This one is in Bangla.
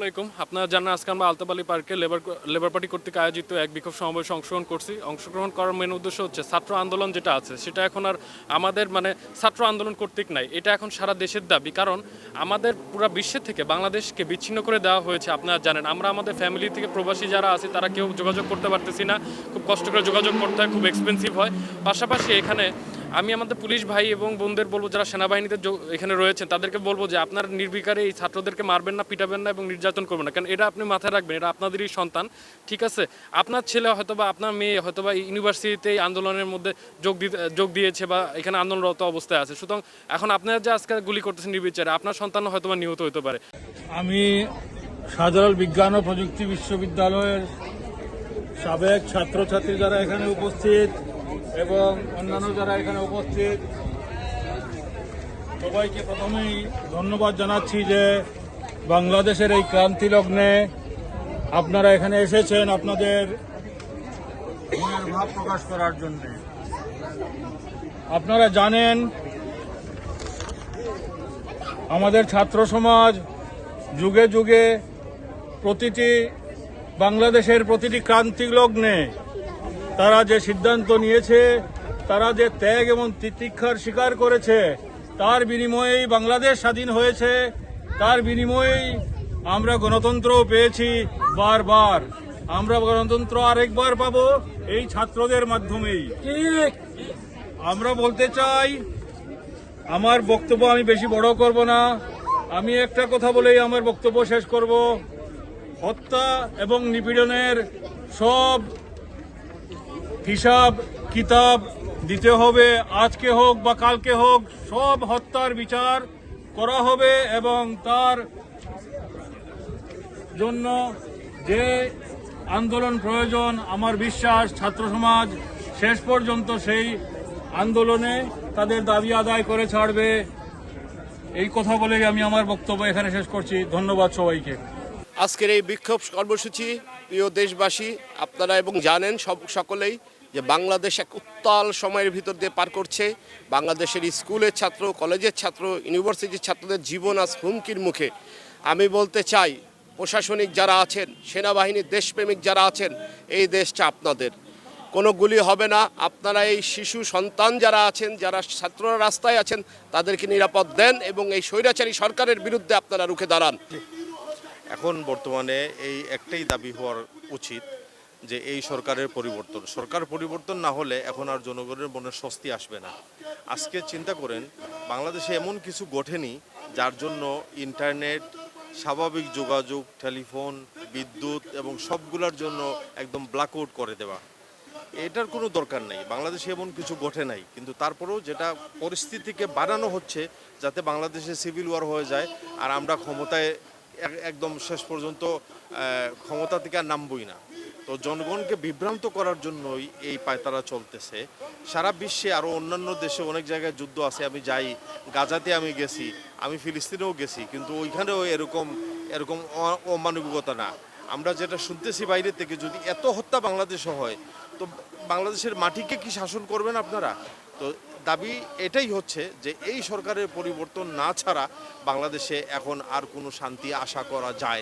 আসসালামাইকুম আপনারা জানেন আজকে আমরা আলতাবালি পার্কে লেবার লেবার পার্টি কর্তৃক আয়োজিত এক বিক্ষোভ সমাবেশে অংশগ্রহণ করছি। অংশগ্রহণ করার মেন উদ্দেশ্য হচ্ছে ছাত্র আন্দোলন যেটা আছে, সেটা এখন আর আমাদের মানে ছাত্র আন্দোলন কর্তৃক নাই। এটা এখন সারা দেশের দাবি। কারণ আমাদের পুরো বিশ্বের থেকে বাংলাদেশকে বিচ্ছিন্ন করে দেওয়া হয়েছে, আপনারা জানেন। আমরা আমাদের ফ্যামিলি থেকে প্রবাসী যারা আছে, তারা কেউ যোগাযোগ করতে পারতেছি না। খুব কষ্ট করে যোগাযোগ করতে হয়, খুব এক্সপেন্সিভ হয়। পাশাপাশি এখানে আমি আমাদের পুলিশ ভাই এবং বোনদের বলব, যারা সেনাবাহিনীতে এখানে রয়েছেন, তাদেরকে বলব যে আপনার নির্বিকারে এই ছাত্রদেরকে মারবেন না, পিটাবেন না এবং নির্যাতন করবেন না। কারণ এটা আপনি মাথায় রাখবেন, এটা আপনাদেরই সন্তান, ঠিক আছে? আপনার ছেলে হয়তো বা আপনার মেয়ে হয়তো বা ইউনিভার্সিটিতে আন্দোলনের মধ্যে যোগ দিতে, যোগ দিয়েছে বা এখানে আন্দোলনরত অবস্থায় আছে। সুতরাং এখন আপনারা যে আজকে গুলি করতেছেন নির্বিচারে, আপনার সন্তান হয়তো বা নিহত হতে পারে। আমি সাধারণ বিজ্ঞান ও প্রযুক্তি বিশ্ববিদ্যালয়ের সাবেক ছাত্রছাত্রী যারা এখানে উপস্থিত এবং অন্যান্য যারা এখানে উপস্থিত, সবাইকে প্রথমেই ধন্যবাদ জানাচ্ছি যে বাংলাদেশের এই ক্রান্তি লগ্নে আপনারা এখানে এসেছেন আপনাদের মনের ভাব প্রকাশ করার জন্য। আপনারা জানেন, আমাদের ছাত্র সমাজ যুগে যুগে প্রতিটি বাংলাদেশের প্রতিটি ক্রান্তি লগ্নে তারা যে সিদ্ধান্ত নিয়েছে, তারা যে ত্যাগ এবং তিতিক্ষার স্বীকার করেছে, তার বিনিময়েই বাংলাদেশ স্বাধীন হয়েছে, তার বিনিময়েই আমরা গণতন্ত্রও পেয়েছি বারবার। আমরা গণতন্ত্র আরেকবার পাব এই ছাত্রদের মাধ্যমেই। আমরা বলতে চাই, আমার বক্তব্য আমি বেশি বড় করব না, আমি একটা কথা বলেই আমার বক্তব্য শেষ করব। হত্যা এবং নিপীড়নের সব হিসাব, কিতাব, দিতে হবে, আজকে হোক বা কালকে হোক, সব হত্যার বিচার করা হবে এবং তার জন্য যে আন্দোলন প্রয়োজন, আমার বিশ্বাস, ছাত্র সমাজ, শেষ পর্যন্ত সেই আন্দোলনে তাদের দাবি আদায় করে ছাড়বে। এই কথা বলেই আমি আমার বক্তব্য এখানে শেষ করছি। ধন্যবাদ সবাইকে। আজকের এই বিক্ষোভ কর্মসূচি, প্রিয় দেশবাসী, আপনারা এবং জানেন সব সকলেই যে বাংলাদেশ এক উত্তাল সময়ের ভিতর দিয়ে পার করছে। বাংলাদেশের স্কুলের ছাত্র, কলেজের ছাত্র, ইউনিভার্সিটির ছাত্রদের জীবন আজ হুমকির মুখে। আমি বলতে চাই, প্রশাসনিক যারা আছেন, সেনাবাহিনীর দেশপ্রেমিক যারা আছেন, এই দেশটা আপনাদের। কোনো গুলি হবে না, আপনারা এই শিশু সন্তান যারা আছেন, যারা ছাত্ররা রাস্তায় আছেন, তাদেরকে নিরাপদ দেন এবং এই স্বৈরাচারী সরকারের বিরুদ্ধে আপনারা রুখে দাঁড়ান। এখন বর্তমানে এই একটাই দাবি হওয়ার উচিত যে এই সরকারের পরিবর্তন। সরকার পরিবর্তন না হলে এখন আর জনগণের মনে স্বস্তি আসবে না। আজকে চিন্তা করেন, বাংলাদেশে এমন কিছু ঘটেনি যার জন্য ইন্টারনেট, স্বাভাবিক যোগাযোগ, টেলিফোন, বিদ্যুৎ এবং সবগুলোর জন্য একদম ব্ল্যাকআউট করে দেওয়া। এটার কোনো দরকার নেই। বাংলাদেশে এমন কিছু ঘটে নাই। কিন্তু তারপরেও যেটা পরিস্থিতিকে বাড়ানো হচ্ছে যাতে বাংলাদেশে সিভিল ওয়ার হয়ে যায় আর আমরা ক্ষমতায় একদম শেষ পর্যন্ত ক্ষমতা থেকে আর নামবই না। তো জনগণকে বিভ্রান্ত করার জন্যই এই পায়তারা চলতেছে। সারা বিশ্বে আরও অন্যান্য দেশে অনেক জায়গায় যুদ্ধ আছে, আমি যাই। গাজাতে আমি গেছি, আমি ফিলিস্তিনেও গেছি, কিন্তু ওইখানেও এরকম এরকম অমানবিকতা না। আমরা যেটা শুনতেছি বাইরে থেকে, যদি এত হত্যা বাংলাদেশে হয়, তো বাংলাদেশের মাটিকে কি শাসন করবেন আপনারা? তো দাবি এটাই হচ্ছে যে এই সরকারের পরিবর্তন না ছাড়া বাংলাদেশে এখন আর কোনো শান্তি আশা করা যায়